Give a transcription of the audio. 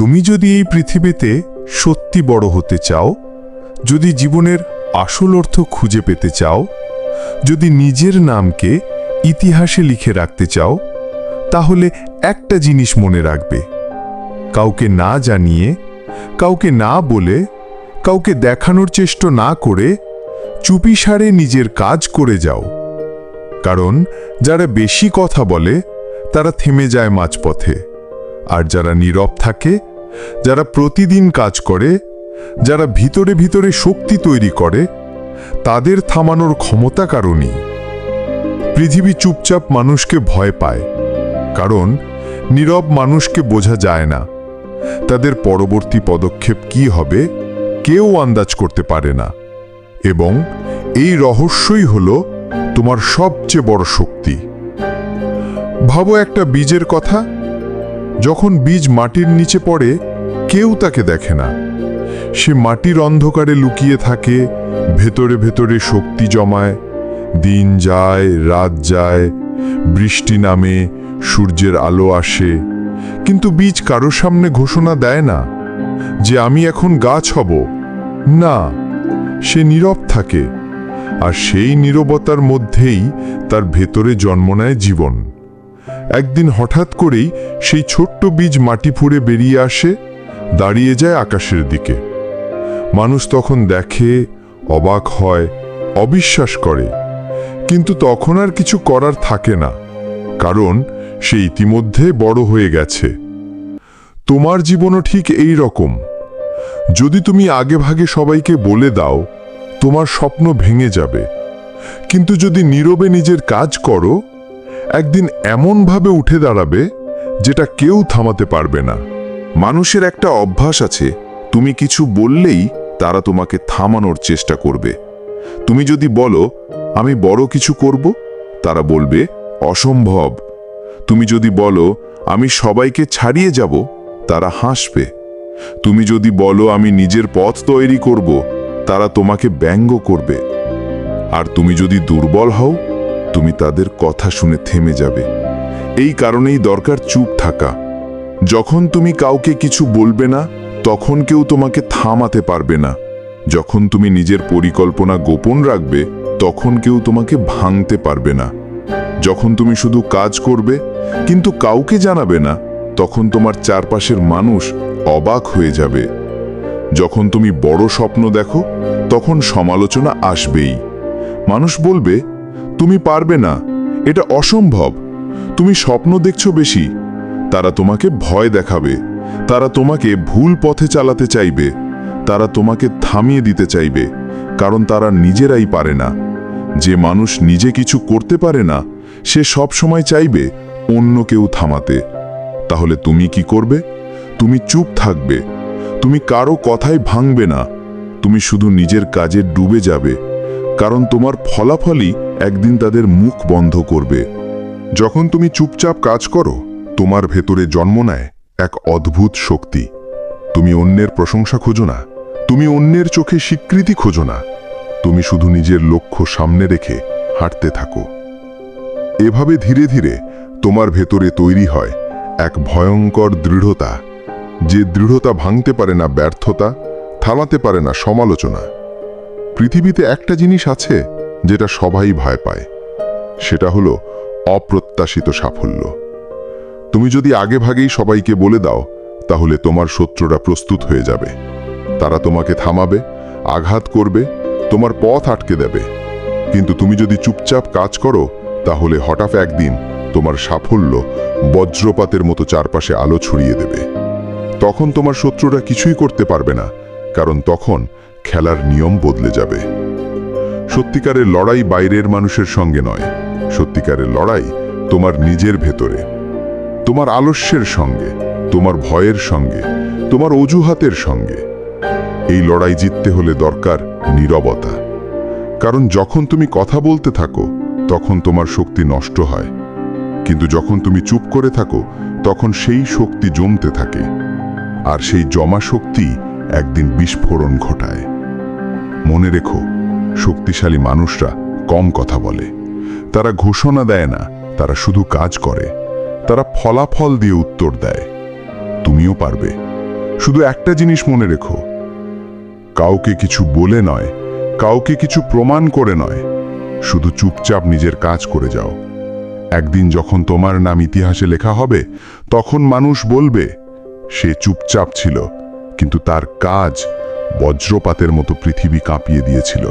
তুমি যদি এই পৃথিবীতে সত্যি বড় হতে চাও, যদি জীবনের আসল অর্থ খুঁজে পেতে চাও, যদি নিজের নামকে ইতিহাসে লিখে রাখতে চাও, তাহলে একটা জিনিস মনে রাখবে। কাউকে না জানিয়ে, কাউকে না বলে, কাউকে দেখানোর চেষ্টা না করে চুপিসারে নিজের কাজ করে যাও। কারণ যারা বেশি কথা বলে, তারা থেমে যায় মাঝপথে। আর যারা নীরব থাকে যারা প্রতিদিন কাজ করে, যারা ভিতরে ভিতরে শক্তি তৈরি করে, তাদের থামানোর ক্ষমতা কারণই। পৃথিবী চুপচাপ মানুষকে ভয় পায়, কারণ নীরব মানুষকে বোঝা যায় না তাদের পরবর্তী পদক্ষেপ কি হবে, কেউ আন্দাজ করতে পারে না। এবং এই রহস্যই হল তোমার সবচেয়ে বড় শক্তি। ভাবো একটা বীজের কথা যখন বীজ মাটির নিচে পড়ে, কেউ তাকে দেখে না। সে মাটির অন্ধকারে লুকিয়ে থাকে, ভেতরে ভেতরে শক্তি জমায়। দিন যায়, রাত যায়, বৃষ্টি নামে, সূর্যের আলো আসে। কিন্তু বীজ কারও সামনে ঘোষণা দেয় না যে আমি এখন গাছ হব। না, সে নীরব থাকে, আর সেই নীরবতার মধ্যেই তার ভেতরে জন্ম নেয় জীবন। একদিন হঠাৎ করেই সেই ছোট্ট বীজ মাটি ফুঁড়ে বেরিয়ে আসে, দাঁড়িয়ে যায় আকাশের দিকে। মানুষ তখন দেখে, অবাক হয়, অবিশ্বাস করে। কিন্তু তখন আর কিছু করার থাকে না, কারণ সে ইতিমধ্যে বড় হয়ে গেছে। তোমার জীবনও ঠিক এই রকম। যদি তুমি আগে ভাগে সবাইকে বলে দাও, তোমার স্বপ্ন ভেঙে যাবে। কিন্তু যদি নীরবে নিজের কাজ করো একদিন এমনভাবে উঠে দাঁড়াবে যেটা কেউ থামাতে পারবে না। মানুষের একটা অভ্যাস আছে, তুমি কিছু বললেই তারা তোমাকে থামানোর চেষ্টা করবে। তুমি যদি বলো, আমি বড় কিছু করব? তারা বলবে, অসম্ভব। তুমি যদি বলো, আমি সবাইকে ছাড়িয়ে যাব? তারা হাসবে। তুমি যদি বলো, আমি নিজের পথ তৈরি করব? তারা তোমাকে ব্যঙ্গ করবে। আর তুমি যদি দুর্বল হও তুমি তাদের কথা শুনে থেমে যাবে। এই কারণেই দরকার চুপ থাকা। যখন তুমি কাউকে কিছু বলবে না, তখন কেউ তোমাকে থামাতে পারবে না। যখন তুমি নিজের পরিকল্পনা গোপন রাখবে, তখন কেউ তোমাকে ভাঙতে পারবে না। যখন তুমি শুধু কাজ করবে, কিন্তু কাউকে জানাবে না, তখন তোমার চারপাশের মানুষ অবাক হয়ে যাবে। যখন তুমি বড় স্বপ্ন দেখো, তখন সমালোচনা আসবেই। মানুষ বলবে তুমি পারবে না। এটা অসম্ভব। তুমি স্বপ্ন দেখছ বেশি। তারা তোমাকে ভয় দেখাবে। তারা তোমাকে ভুল পথে চালাতে চাইবে। তারা তোমাকে থামিয়ে দিতে চাইবে। কারণ তারা নিজেরাই পারে না। যে মানুষ নিজে কিছু করতে পারে না, সে সব সময় চাইবে অন্য কেউ থামাতে। তাহলে তুমি কি করবে? তুমি চুপ থাকবে। তুমি কারও কথাই ভাঙবে না। তুমি শুধু নিজের কাজে ডুবে যাবে। কারণ তোমার ফলাফলই একদিন তাদের মুখ বন্ধ করবে। যখন তুমি চুপচাপ কাজ করো, তোমার ভেতরে জন্ম নেয় এক অদ্ভুত শক্তি। তুমি অন্যের প্রশংসা খোঁজো না, তুমি অন্যের চোখে স্বীকৃতি খোঁজো না, তুমি শুধু নিজের লক্ষ্য সামনে রেখে হাঁটতে থাকো। এভাবে ধীরে ধীরে তোমার ভেতরে তৈরি হয় এক ভয়ঙ্কর দৃঢ়তা, যে দৃঢ়তা ভাঙতে পারে না ব্যর্থতা, থামাতে পারে না সমালোচনা। পৃথিবীতে একটা জিনিস আছে যেটা সবাই ভয় পায়, সেটা হলো অপ্রত্যাশিত সাফল্য। তুমি যদি আগে ভাগেই সবাইকে বলে দাও, তাহলে তোমার শত্রুরা প্রস্তুত হয়ে যাবে। তারা তোমাকে থামাবে, আঘাত করবে, তোমার পথ আটকে দেবে। কিন্তু তুমি যদি চুপচাপ কাজ করো, তাহলে হঠাৎ একদিন তোমার সাফল্য বজ্রপাতের মতো চারপাশে আলো ছড়িয়ে দেবে। তখন তোমার শত্রুরা কিছুই করতে পারবে না, কারণ তখন খেলার নিয়ম বদলে যাবে। সত্যিকারের লড়াই বাইরের মানুষের সঙ্গে নয়। সত্যিকারের লড়াই তোমার নিজের ভেতরে। তোমার আলস্যের সঙ্গে, তোমার ভয়ের সঙ্গে, তোমার অজুহাতের সঙ্গে। এই লড়াই জিততে হলে দরকার নীরবতা। কারণ যখন তুমি কথা বলতে থাকো, তখন তোমার শক্তি নষ্ট হয়। কিন্তু যখন তুমি চুপ করে থাকো, তখন সেই শক্তি জমতে থাকে। আর সেই জমা শক্তি একদিন বিস্ফোরণ ঘটায়। মনে রেখো শক্তিশালী মানুষরা কম কথা বলে। তারা ঘোষণা দেয় না, তারা শুধু কাজ করে। তারা ফলাফল দিয়ে উত্তর দেয়। তুমিও পারবে। শুধু একটা জিনিস মনে রেখো। কাউকে কিছু বলে নয়, কাউকে কিছু প্রমাণ করে নয়। শুধু চুপচাপ নিজের কাজ করে যাও। একদিন যখন তোমার নাম ইতিহাসে লেখা হবে, তখন মানুষ বলবে, সে চুপচাপ ছিল, কিন্তু তার কাজ বজ্রপাতের মতো পৃথিবী কাঁপিয়ে দিয়েছিল।